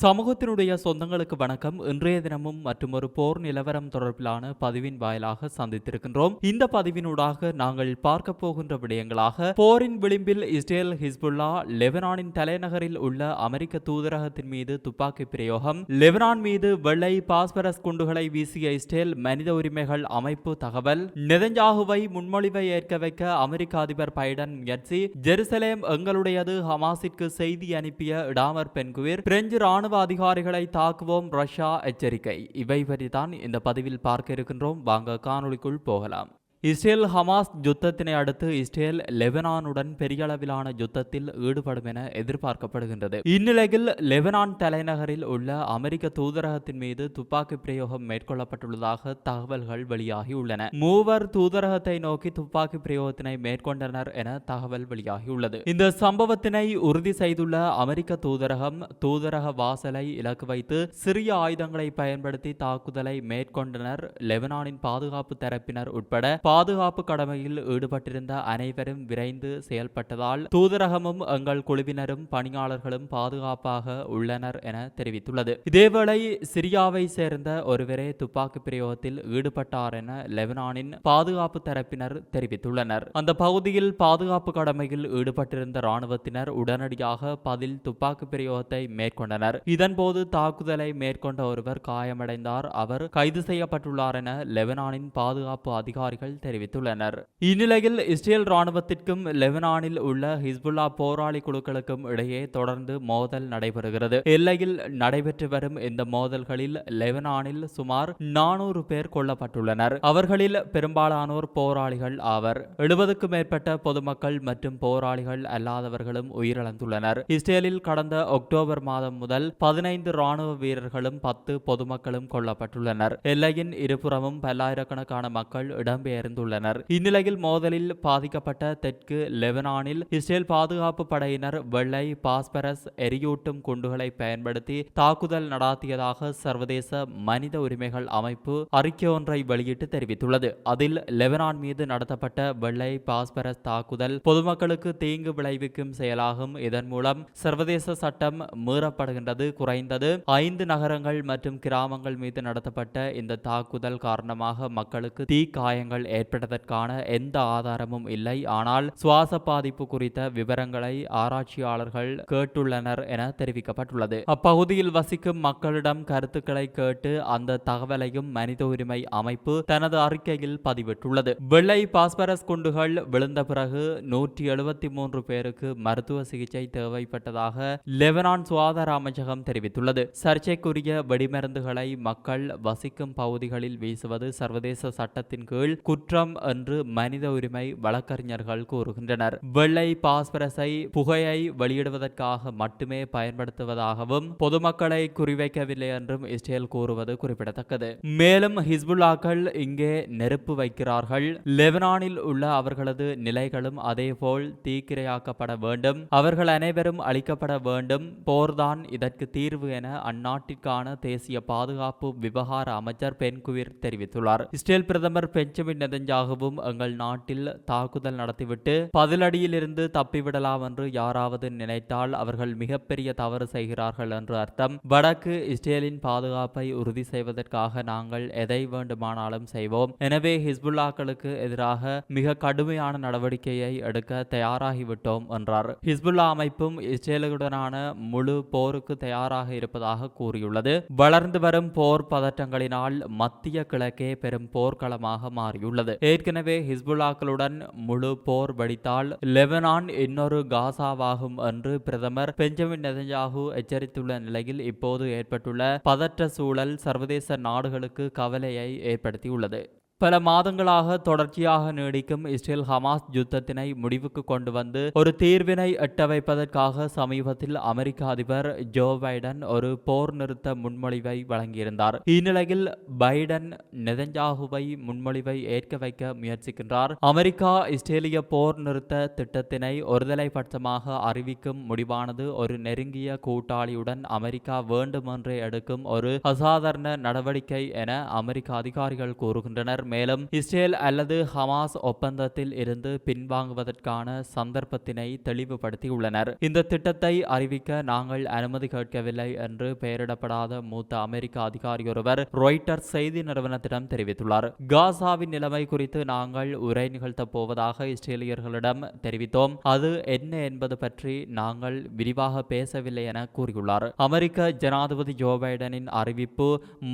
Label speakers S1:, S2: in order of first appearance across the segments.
S1: சமூகத்தினுடைய சொந்தங்களுக்கு வணக்கம். இன்றைய தினமும் மற்றும் ஒரு போர் நிலவரம் தொடர்பிலான பதிவின் வாயிலாக சந்தித்திருக்கின்றோம். இந்த பதிவினூடாக நாங்கள் பார்க்க போகின்ற விடயங்களாக போரின் விளிம்பில் இஸ்ரேல் ஹிஸ்புல்லா லெபனானின் தலைநகரில் உள்ள அமெரிக்க தூதரகத்தின் மீது துப்பாக்கி பிரயோகம் லெபனான் மீது வெள்ளை பாஸ்பரஸ் குண்டுகளை வீசிய இஸ்ரேல் மனித உரிமைகள் அமைப்பு தகவல் நெதஞ்சாகுவை முன்மொழிவை ஏற்க வைக்க அமெரிக்க அதிபர் பைடன் முயற்சி ஜெருசலேம் எங்களுடையது ஹமாஸிற்கு செய்தி அனுப்பிய இடாமர் பென்குவிர் பிரெஞ்சு ராணுவ அதிகாரிகளை தாக்குவோம் ரஷ்யா எச்சரிக்கை. இவை பற்றி தான் இந்த பதிவில் பார்க்க இருக்கின்றோம். வாங்க காணொளிக்குள் போகலாம். இஸ்ரேல் ஹமாஸ் யுத்தத்தினை அடுத்து இஸ்ரேல் லெபனானுடன் பெரிய அளவிலான யுத்தத்தில் ஈடுபடும் என எதிர்பார்க்கப்படுகின்றது. இந்நிலையில் லெபனான் தலைநகரில் உள்ள அமெரிக்க தூதரகத்தின் மீது துப்பாக்கி பிரயோகம் மேற்கொள்ளப்பட்டுள்ளதாக தகவல்கள் வெளியாகியுள்ளன மூவர் தூதரகத்தை நோக்கி துப்பாக்கி பிரயோகத்தினை மேற்கொண்டனர் என தகவல் வெளியாகியுள்ளது இந்த சம்பவத்தினை உறுதி செய்துள்ள அமெரிக்க தூதரகம் தூதரக வாசலை இலக்கு வைத்து சிறிய ஆயுதங்களை பயன்படுத்தி தாக்குதலை மேற்கொண்டனர் லெபனானின் பாதுகாப்பு தரப்பினர் உட்பட பாதுகாப்பு கடமையில் ஈடுபட்டிருந்த அனைவரும் விரைந்து செயல்பட்டதால் தூதரகமும் எங்கள் குழுவினரும் பணியாளர்களும் பாதுகாப்பாக உள்ளனர் என தெரிவித்துள்ளது. இதேவேளை சிரியாவை சேர்ந்த ஒருவரே துப்பாக்கி பிரயோகத்தில் ஈடுபட்டார் என லெபனானின் பாதுகாப்பு தரப்பினர் தெரிவித்துள்ளனர். அந்த பகுதியில் பாதுகாப்பு கடமையில் ஈடுபட்டிருந்த ராணுவத்தினர் உடனடியாக பதில் துப்பாக்கி பிரயோகத்தை மேற்கொண்டனர். இதன்போது தாக்குதலை மேற்கொண்ட ஒருவர் காயமடைந்தார். அவர் கைது செய்யப்பட்டுள்ளார் என லெபனானின் பாதுகாப்பு அதிகாரிகள் தெரிவித்துள்ளனர். இந்நிலையில் இஸ்ரேல் ராணுவத்திற்கும் லெபனானில் உள்ள ஹிஸ்புல்லா போராளி குழுக்களுக்கும் இடையே தொடர்ந்து மோதல் நடைபெறுகிறது. எல்லையில் நடைபெற்று வரும் இந்த மோதல்களில் லெபனானில் சுமார் நானூறு பேர் கொல்லப்பட்டுள்ளனர். அவர்களில் பெரும்பாலானோர் போராளிகள் ஆவர். எழுபதுக்கும் மேற்பட்ட பொதுமக்கள் மற்றும் போராளிகள் அல்லாதவர்களும் உயிரிழந்துள்ளனர். இஸ்ரேலில் கடந்த அக்டோபர் மாதம் முதல் பதினைந்து ராணுவ வீரர்களும் பத்து பொதுமக்களும் கொல்லப்பட்டுள்ளனர். எல்லையின் இருபுறமும் பல்லாயிரக்கணக்கான மக்கள் இடம்பெயர் இடம்பெயர்ந்துள்ளனர் இந்நிலையில் மோதலில் பாதிக்கப்பட்ட தெற்கு லெபனானில் இஸ்ரேல் பாதுகாப்பு படையினர் வெள்ளை பாஸ்பரஸ் எரியூட்டும் குண்டுகளை பயன்படுத்தி தாக்குதல் நடாத்தியதாக சர்வதேச மனித உரிமைகள் அமைப்பு அறிக்கை ஒன்றை வெளியிட்டு தெரிவித்துள்ளது. அதில் லெபனான் மீது நடத்தப்பட்ட வெள்ளை பாஸ்பரஸ் தாக்குதல் பொதுமக்களுக்கு தீங்கு விளைவிக்கும் செயலாகும். இதன் மூலம் சர்வதேச சட்டம் மீறப்படுகின்றது குறைந்தது ஐந்து நகரங்கள் மற்றும் கிராமங்கள் மீது நடத்தப்பட்ட இந்த தாக்குதல் காரணமாக மக்களுக்கு தீ காயங்கள் ஏற்பட்டதற்கான எந்த ஆதாரமும் இல்லை. ஆனால் சுவாச பாதிப்பு குறித்த விவரங்களை ஆராய்ச்சியாளர்கள் கேட்டுள்ளனர் என தெரிவிக்கப்பட்டுள்ளது. அப்பகுதியில் வசிக்கும் மக்களிடம் கருத்துக்களை கேட்டு அந்த தகவலையும் மனித உரிமை அமைப்பு தனது அறிக்கையில் பதிவிட்டுள்ளது. வெள்ளை பாஸ்பரஸ் குண்டுகள் விழுந்த பிறகு நூற்றி எழுபத்தி மூன்று பேருக்கு மருத்துவ சிகிச்சை தேவைப்பட்டதாக லெபனான் சுகாதார அமைச்சகம் தெரிவித்துள்ளது. சர்ச்சைக்குரிய வெடிமருந்துகளை மக்கள் வசிக்கும் பகுதிகளில் வீசுவது சர்வதேச சட்டத்தின் கீழ் குற்றம் என்று மனித உரிமை வழக்கறிஞர்கள் கூறுகின்றனர். வெள்ளை பாஸ்பரஸை புகையை வெளியிடுவதற்காக மட்டுமே பயன்படுத்துவதாகவும் பொதுமக்களை குறிவைக்கவில்லை என்றும் இஸ்ரேல் கூறுவது குறிப்பிடத்தக்கது. மேலும் ஹிஸ்புல்லாக்கள் இங்கே நெருப்பு வைக்கிறார்கள். லெபனானில் உள்ள அவர்களது நிலைகளும் அதேபோல் தீக்கிரையாக்கப்பட வேண்டும். அவர்கள் அனைவரும் அழிக்கப்பட வேண்டும். போர்தான் இதற்கு தீர்வு என அந்நாட்டிற்கான தேசிய பாதுகாப்பு விவகார அமைச்சர் பென்குவிர் தெரிவித்துள்ளார். இஸ்ரேல் பிரதமர் பெஞ்சமின் நெதஞ்சாகவும் எங்கள் நாட்டில் தாக்குதல் நடத்திவிட்டு பதிலடியிலிருந்து தப்பிவிடலாம் என்று யாராவது நினைத்தால் அவர்கள் மிகப்பெரிய தவறு செய்கிறார்கள் என்று அர்த்தம். வடக்கு இஸ்ரேலின் பாதுகாப்பை உறுதி செய்வதற்காக நாங்கள் எதை வேண்டுமானாலும் செய்வோம். எனவே ஹிஸ்புல்லாக்களுக்கு எதிராக மிக கடுமையான நடவடிக்கையை எடுக்க தயாராகிவிட்டோம் என்றார். ஹிஸ்புல்லா அமைப்பும் இஸ்ரேலுடனான முழு போருக்கு தயாராக இருப்பதாக கூறியுள்ளது. வளர்ந்து வரும் போர் பதற்றங்களினால் மத்திய கிழக்கே பெரும் போர்க்களமாக மாறியுள்ளது. ஏற்கனவே ஹிஸ்புல்லாக்களுடன் முழு போர் வடித்தால் லெபனான் இன்னொரு காசாவாகும் என்று பிரதமர் பெஞ்சமின் நெதஞ்சாகு எச்சரித்துள்ள நிலையில் இப்போது ஏற்பட்டுள்ள பதற்ற சூழல் சர்வதேச நாடுகளுக்கு கவலையை ஏற்படுத்தியுள்ளது. பல மாதங்களாக தொடர்ச்சியாக நீடிக்கும் இஸ்ரேல் ஹமாஸ் யுத்தத்தினை முடிவுக்கு கொண்டு வந்து ஒரு தீர்வினை எட்ட வைப்பதற்காக சமீபத்தில் அமெரிக்க அதிபர் ஜோ பைடன் ஒரு போர் நிறுத்த முன்மொழிவை வழங்கியிருந்தார். இந்நிலையில் பைடன் நெதஞ்சாகுவை முன்மொழிவை ஏற்க வைக்க முயற்சிக்கின்றார். அமெரிக்கா இஸ்ரேலிய போர் நிறுத்த திட்டத்தினை ஒருதலை பட்சமாக அறிவிக்கும் முடிவானது ஒரு நெருங்கிய கூட்டாளியுடன் அமெரிக்கா வேண்டுமென்றே எடுக்கும் ஒரு அசாதாரண நடவடிக்கை என அமெரிக்க அதிகாரிகள் கூறுகின்றனர். மேலும் இஸ்ரேல் அல்லது ஹமாஸ் ஒப்பந்தத்தில் இருந்து பின்வாங்குவதற்கான சந்தர்ப்பத்தினை தெளிவுபடுத்தியுள்ளனர். இந்த திட்டத்தை அறிவிக்க நாங்கள் அனுமதி கேட்கவில்லை என்று பெயரிடப்படாத மூத்த அமெரிக்க அதிகாரியொருவர் ரொய்டர் செய்தி நிறுவனத்திடம் தெரிவித்துள்ளார். காசாவின் நிலைமை குறித்து நாங்கள் உரை நிகழ்த்தப் போவதாக இஸ்ரேலியர்களிடம் தெரிவித்தோம். அது என்ன என்பது பற்றி நாங்கள் விரிவாக பேசவில்லை என கூறியுள்ளார். அமெரிக்க ஜனாதிபதி ஜோ பைடனின் அறிவிப்பு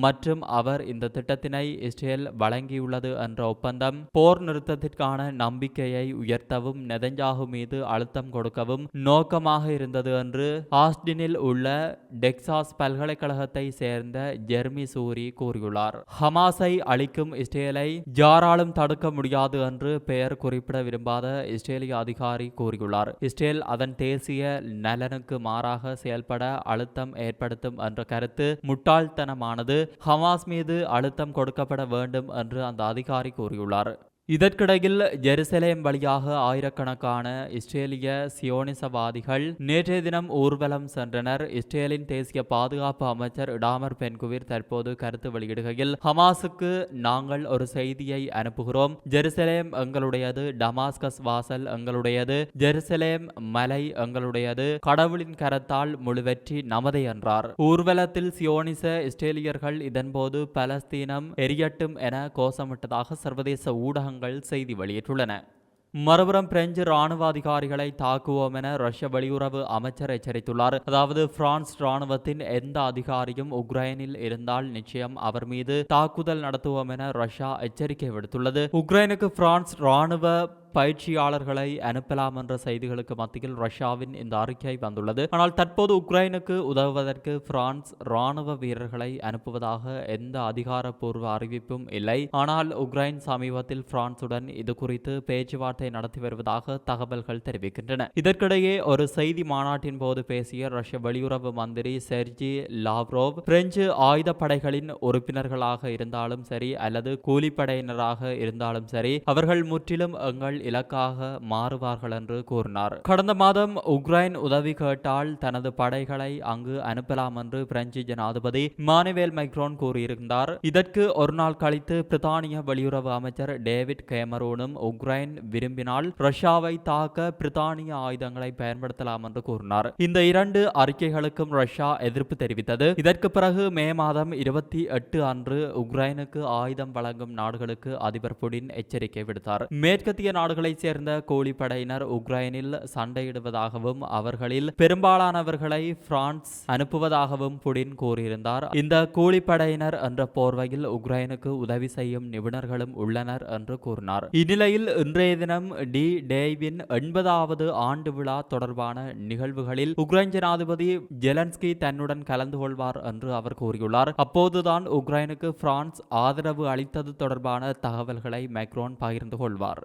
S1: மற்றும் அவர் இந்த திட்டத்தினை இஸ்ரேல் வழங்கியுள்ள கூறியுள்ளது என்ற ஒப்பந்தம் போர் நிறுத்தத்திற்கான நம்பிக்கையை உயர்த்தவும் நெதஞ்சாகு மீது அழுத்தம் கொடுக்கவும் நோக்கமாக இருந்தது என்று ஆஸ்டினில் உள்ள டெக்சாஸ் பல்கலைக்கழகத்தை சேர்ந்த ஜெர்மி சூரி கூறியுள்ளார். ஹமாஸை அளிக்கும் இஸ்ரேலை யாராலும் தடுக்க முடியாது என்று பெயர் குறிப்பிட விரும்பாத இஸ்ரேலிய அதிகாரி கூறியுள்ளார். இஸ்ரேல் அதன் தேசிய நலனுக்கு மாறாக செயல்பட அழுத்தம் ஏற்படுத்தும் என்ற கருத்து முட்டாள்தனமானது. ஹமாஸ் மீது அழுத்தம் கொடுக்கப்பட வேண்டும் என்று அந்த அதிகாரி கூறியுள்ளார். இதற்கிடையில் ஜெருசலேம் வழியாக ஆயிரக்கணக்கான இஸ்ரேலிய சியோனிசவாதிகள் நேற்றைய தினம் ஊர்வலம் சென்றனர். இஸ்ரேலின் தேசிய பாதுகாப்பு அமைச்சர் டாமர் பென்குவிர் தற்போது கருத்து வெளியிடுகையில் ஹமாஸுக்கு நாங்கள் ஒரு செய்தியை அனுப்புகிறோம். ஜெருசலேம் எங்களுடையது டமாஸ்கஸ் வாசல் எங்களுடையது ஜெருசலேம் மலை எங்களுடையது. கடவுளின் கரத்தால் முழுவெற்றி நமது என்றார். ஊர்வலத்தில் சியோனிச இஸ்ரேலியர்கள் இதன்போது பலஸ்தீனம் எரியட்டும் என கோஷமிட்டதாக சர்வதேச ஊடகங்கள் ஊடகங்கள் செய்தி வெளியிட்டுள்ளன. மறுபுறம் பிரெஞ்சு ராணுவ அதிகாரிகளை தாக்குவோம் என ரஷ்ய வெளியுறவு அமைச்சர் எச்சரித்துள்ளார். அதாவது பிரான்ஸ் ராணுவத்தின் எந்த அதிகாரியும் உக்ரைனில் இருந்தால் நிச்சயம் அவர் மீது தாக்குதல் நடத்துவோம் என ரஷ்யா எச்சரிக்கை விடுத்துள்ளது. உக்ரைனுக்கு பிரான்ஸ் ராணுவ பயிற்சியாளர்களை அனுப்பலாம் என்ற செய்திகளுக்கு மத்தியில் ரஷ்யாவின் இந்த அறிக்கை வந்துள்ளது. ஆனால் தற்போது உக்ரைனுக்கு உதவுவதற்கு பிரான்ஸ் ராணுவ வீரர்களை அனுப்புவதாக எந்த அதிகாரப்பூர்வ அறிவிப்பும் இல்லை. ஆனால் உக்ரைன் சமீபத்தில் பிரான்சுடன் இது குறித்து பேச்சுவார்த்தை நடத்தி வருவதாக தகவல்கள் தெரிவிக்கின்றன. இதற்கிடையே ஒரு செய்தி மாநாட்டின் போது பேசிய ரஷ்ய வெளியுறவு மந்திரி செர்ஜி லாவ்ரோவ் பிரெஞ்சு ஆயுதப்படைகளின் உறுப்பினர்களாக இருந்தாலும் சரி அல்லது கூலிப்படையினராக இருந்தாலும் சரி அவர்கள் முற்றிலும் எங்கள் இலக்காக மாறுவார்கள் என்று கூறினார். கடந்த மாதம் உக்ரைன் உதவி கேட்டால் தனது படைகளை அங்கு அனுப்பலாம் என்று பிரெஞ்சு ஜனாதிபதி மானுவேல் மைக்ரோன் கூறியிருந்தார். இதற்கு ஒரு நாள் கழித்து பிரித்தானிய வெளியுறவு அமைச்சர் டேவிட் கேமரூனும் உக்ரைன் விரும்பினால் ரஷ்யாவை தாக்க பிரித்தானிய ஆயுதங்களை பயன்படுத்தலாம் என்று கூறினார். இந்த இரண்டு அறிக்கைகளுக்கும் ரஷ்யா எதிர்ப்பு தெரிவித்தது. இதற்கு பிறகு மே மாதம் இருபத்தி எட்டு அன்று உக்ரைனுக்கு ஆயுதம் வழங்கும் நாடுகளுக்கு அதிபர் புடின் எச்சரிக்கை விடுத்தார். மேற்கத்திய நாடுகளைச் சேர்ந்த கூலிப்படையினர் உக்ரைனில் சண்டையிடுவதாகவும் அவர்களில் பெரும்பாலானவர்களை பிரான்ஸ் அனுப்புவதாகவும் புடின் கூறியிருந்தார். இந்த கூலிப்படையினர் என்ற போர்வையில் உக்ரைனுக்கு உதவி செய்யும் நிபுணர்களும் உள்ளனர் என்று கூறினார். இந்நிலையில் இன்றைய தினம் டி. டேவின் எண்பதாவது ஆண்டு விழா தொடர்பான நிகழ்வுகளில் உக்ரைன் ஜனாதிபதி ஜெலன்ஸ்கி தன்னுடன் கலந்து கொள்வார் என்று அவர் கூறியுள்ளார். அப்போதுதான் உக்ரைனுக்கு பிரான்ஸ் ஆதரவு அளித்தது தொடர்பான தகவல்களை மேக்ரோன் பகிர்ந்து கொள்வார்.